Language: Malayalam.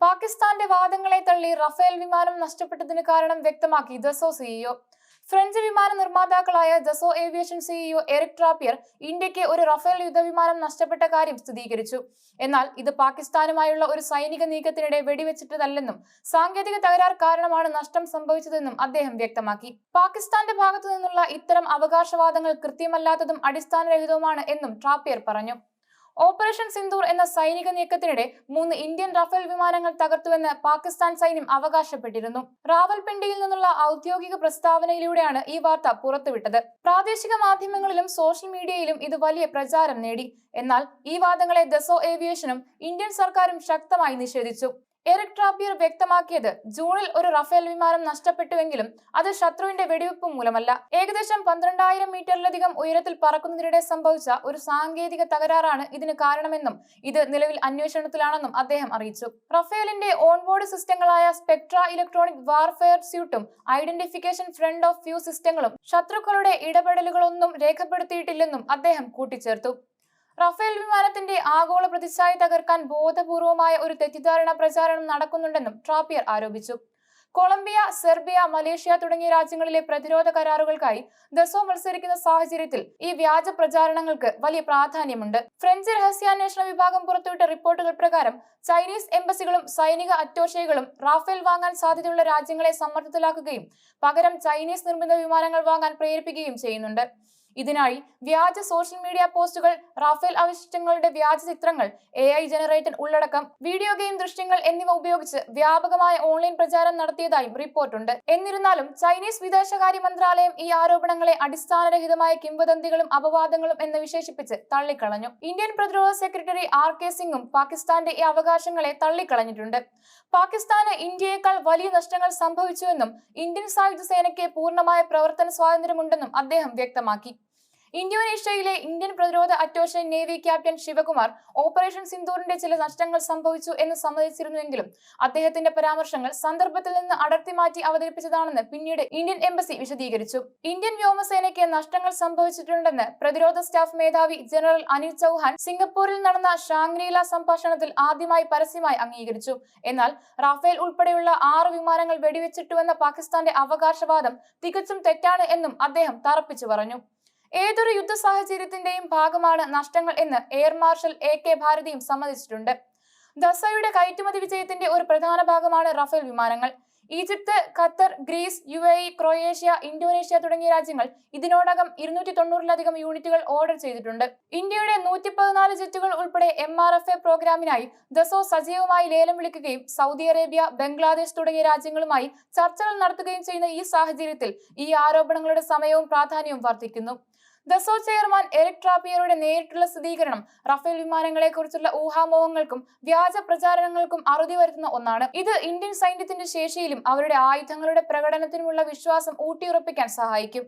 പാകിസ്ഥാന്റെ വാദങ്ങളെ തള്ളി റഫേൽ വിമാനം നഷ്ടപ്പെട്ടതിന് കാരണം വ്യക്തമാക്കി ദസോ സിഇഒ ഫ്രഞ്ച് വിമാന നിർമ്മാതാക്കളായ Dassault Aviation CEO Eric Trappier ഇന്ത്യയ്ക്ക് ഒരു റഫേൽ യുദ്ധവിമാനം നഷ്ടപ്പെട്ട കാര്യം സ്ഥിരീകരിച്ചു. എന്നാൽ ഇത് പാകിസ്ഥാനുമായുള്ള ഒരു സൈനിക നീക്കത്തിനിടെ വെടിവെച്ചിട്ടതല്ലെന്നും സാങ്കേതിക തകരാർ കാരണമാണ് നഷ്ടം സംഭവിച്ചതെന്നും അദ്ദേഹം വ്യക്തമാക്കി. പാകിസ്ഥാന്റെ ഭാഗത്തു നിന്നുള്ള ഇത്തരം അവകാശവാദങ്ങൾ കൃത്യമല്ലാത്തതും അടിസ്ഥാനരഹിതവുമാണ് എന്നും ട്രാപ്പിയർ പറഞ്ഞു. ഓപ്പറേഷൻ സിന്ദൂർ എന്ന സൈനിക നീക്കത്തിനിടെ മൂന്ന് ഇന്ത്യൻ റഫേൽ വിമാനങ്ങൾ തകർത്തുവെന്ന് പാകിസ്ഥാൻ സൈന്യം അവകാശപ്പെട്ടിരുന്നു. റാവൽപിണ്ടിയിൽ നിന്നുള്ള ഔദ്യോഗിക പ്രസ്താവനയിലൂടെയാണ് ഈ വാർത്ത പുറത്തുവിട്ടത്. പ്രാദേശിക മാധ്യമങ്ങളിലും സോഷ്യൽ മീഡിയയിലും ഇത് വലിയ പ്രചാരം നേടി. എന്നാൽ ഈ വാദങ്ങളെ ദസോ ഏവിയേഷനും ഇന്ത്യൻ സർക്കാരും ശക്തമായി നിഷേധിച്ചു. എറിക് ട്രാപ്പിയർ വ്യക്തമാക്കിയത് ജൂണിൽ ഒരു റഫേൽ വിമാനം നഷ്ടപ്പെട്ടുവെങ്കിലും അത് ശത്രുവിന്റെ വെടിവെപ്പ് മൂലമല്ല. ഏകദേശം പന്ത്രണ്ടായിരം മീറ്ററിലധികം ഉയരത്തിൽ പറക്കുന്നതിനിടെ സംഭവിച്ച ഒരു സാങ്കേതിക തകരാറാണ് ഇതിന് കാരണമെന്നും ഇത് നിലവിൽ അന്വേഷണത്തിലാണെന്നും അദ്ദേഹം അറിയിച്ചു. റഫേലിന്റെ ഓൺബോർഡ് സിസ്റ്റങ്ങളായ സ്പെക്ട്ര ഇലക്ട്രോണിക് വാർഫെയർ സ്യൂട്ടും ഐഡന്റിഫിക്കേഷൻ ഫ്രണ്ട് ഓഫ് വ്യൂ സിസ്റ്റങ്ങളും ശത്രുക്കളുടെ ഇടപെടലുകളൊന്നും രേഖപ്പെടുത്തിയിട്ടില്ലെന്നും അദ്ദേഹം കൂട്ടിച്ചേർത്തു. റഫേൽ വിമാനത്തിന്റെ ആഗോള പ്രതിച്ഛായ തകർക്കാൻ ബോധപൂർവമായ ഒരു തെറ്റിദ്ധാരണ പ്രചാരണം നടക്കുന്നുണ്ടെന്നും ട്രാപ്പിയർ ആരോപിച്ചു. കൊളംബിയ സെർബിയ മലേഷ്യ തുടങ്ങിയ രാജ്യങ്ങളിലെ പ്രതിരോധ കരാറുകൾക്കായി ദസോ മത്സരിക്കുന്ന സാഹചര്യത്തിൽ ഈ വ്യാജ പ്രചാരണങ്ങൾക്ക് വലിയ പ്രാധാന്യമുണ്ട്. ഫ്രഞ്ച് രഹസ്യാന്വേഷണ വിഭാഗം പുറത്തുവിട്ട റിപ്പോർട്ടുകൾ പ്രകാരം ചൈനീസ് എംബസികളും സൈനിക അറ്റോഷകളും റാഫേൽ വാങ്ങാൻ സാധ്യതയുള്ള രാജ്യങ്ങളെ സമ്മർദ്ദത്തിലാക്കുകയും പകരം ചൈനീസ് നിർമ്മിത വിമാനങ്ങൾ വാങ്ങാൻ പ്രേരിപ്പിക്കുകയും ചെയ്യുന്നുണ്ട്. ഇതിനായി വ്യാജ സോഷ്യൽ മീഡിയ പോസ്റ്റുകൾ റാഫേൽ അവശിഷ്ടങ്ങളുടെ വ്യാജ ചിത്രങ്ങൾ എ ഐ ജനറേറ്റഡ് ഉള്ളടക്കം വീഡിയോ ഗെയിം ദൃശ്യങ്ങൾ എന്നിവ ഉപയോഗിച്ച് വ്യാപകമായ ഓൺലൈൻ പ്രചാരം നടത്തിയതായും റിപ്പോർട്ടുണ്ട്. എന്നിരുന്നാലും ചൈനീസ് വിദേശകാര്യ മന്ത്രാലയം ഈ ആരോപണങ്ങളെ അടിസ്ഥാനരഹിതമായ കിംവദന്തികളും അപവാദങ്ങളും എന്ന് വിശേഷിപ്പിച്ച് തള്ളിക്കളഞ്ഞു. ഇന്ത്യൻ പ്രതിരോധ സെക്രട്ടറി ആർ കെ സിംഗും പാകിസ്ഥാന്റെ ഈ അവകാശങ്ങളെ തള്ളിക്കളഞ്ഞിട്ടുണ്ട്. പാകിസ്ഥാന് ഇന്ത്യയേക്കാൾ വലിയ നഷ്ടങ്ങൾ സംഭവിച്ചുവെന്നും ഇന്ത്യൻ സായുധ സേനയ്ക്ക് പൂർണമായ പ്രവർത്തന സ്വാതന്ത്ര്യമുണ്ടെന്നും അദ്ദേഹം വ്യക്തമാക്കി. ഇന്തോനേഷ്യയിലെ ഇന്ത്യൻ പ്രതിരോധ അറ്റോഷൻ നേവി ക്യാപ്റ്റൻ ശിവകുമാർ ഓപ്പറേഷൻ സിന്ദൂറിന്റെ ചില നഷ്ടങ്ങൾ സംഭവിച്ചു എന്ന് സമ്മതിച്ചിരുന്നുവെങ്കിലും അദ്ദേഹത്തിന്റെ പരാമർശങ്ങൾ സന്ദർഭത്തിൽ നിന്ന് അടർത്തി മാറ്റി അവതരിപ്പിച്ചതാണെന്ന് പിന്നീട് ഇന്ത്യൻ എംബസി വിശദീകരിച്ചു. ഇന്ത്യൻ വ്യോമസേനയ്ക്ക് നഷ്ടങ്ങൾ സംഭവിച്ചിട്ടുണ്ടെന്ന് പ്രതിരോധ സ്റ്റാഫ് മേധാവി ജനറൽ അനിൽ ചൌഹാൻ സിംഗപ്പൂരിൽ നടന്ന ഷാങ്രീല സംഭാഷണത്തിൽ ആദ്യമായി പരസ്യമായി അംഗീകരിച്ചു. എന്നാൽ റാഫേൽ ഉൾപ്പെടെയുള്ള ആറ് വിമാനങ്ങൾ വെടിവെച്ചിട്ടുവെന്ന പാകിസ്ഥാന്റെ അവകാശവാദം തികച്ചും തെറ്റാണ് എന്നും അദ്ദേഹം തറപ്പിച്ചു പറഞ്ഞു. ഏതൊരു യുദ്ധ സാഹചര്യത്തിന്റെയും ഭാഗമാണ് നഷ്ടങ്ങൾ എന്ന് എയർ മാർഷൽ എ കെ ഭാരതിയും സമ്മതിച്ചിട്ടുണ്ട്. ദസയുടെ കയറ്റുമതി വിജയത്തിന്റെ ഒരു പ്രധാന ഭാഗമാണ് റഫേൽ വിമാനങ്ങൾ. Egypt Qatar Greece U A Croatia Indonesia തുടങ്ങിയ രാജ്യങ്ങൾ ഇതിനോടകം ഇരുന്നൂറ്റി തൊണ്ണൂറിലധികം യൂണിറ്റുകൾ ഓർഡർ ചെയ്തിട്ടുണ്ട്. ഇന്ത്യയുടെ നൂറ്റി പതിനാല് ജെറ്റുകൾ ഉൾപ്പെടെ എം ആർ എഫ് എ പ്രോഗ്രാമിനായി ദസോ സജീവമായി ലേലം വിളിക്കുകയും സൗദി അറേബ്യ ബംഗ്ലാദേശ് തുടങ്ങിയ രാജ്യങ്ങളുമായി ചർച്ചകൾ നടത്തുകയും ചെയ്യുന്ന ഈ സാഹചര്യത്തിൽ ഈ ആരോപണങ്ങളുടെ സമയവും പ്രാധാന്യവും വർദ്ധിക്കുന്നു. ദസോ ചെയർമാൻ എറിക് ട്രാപ്പിയറുടെ നേരിട്ടുള്ള സ്ഥിരീകരണം റഫേൽ വിമാനങ്ങളെ കുറിച്ചുള്ള ഊഹാമോഹങ്ങൾക്കും വ്യാജ പ്രചാരണങ്ങൾക്കും അറുതി വരുത്തുന്ന ഒന്നാണ്. ഇത് ഇന്ത്യൻ സൈന്യത്തിന്റെ ശേഷിയിലും അവരുടെ ആയുധങ്ങളുടെ പ്രകടനത്തിനുമുള്ള വിശ്വാസം ഊട്ടിയുറപ്പിക്കാൻ സഹായിക്കും.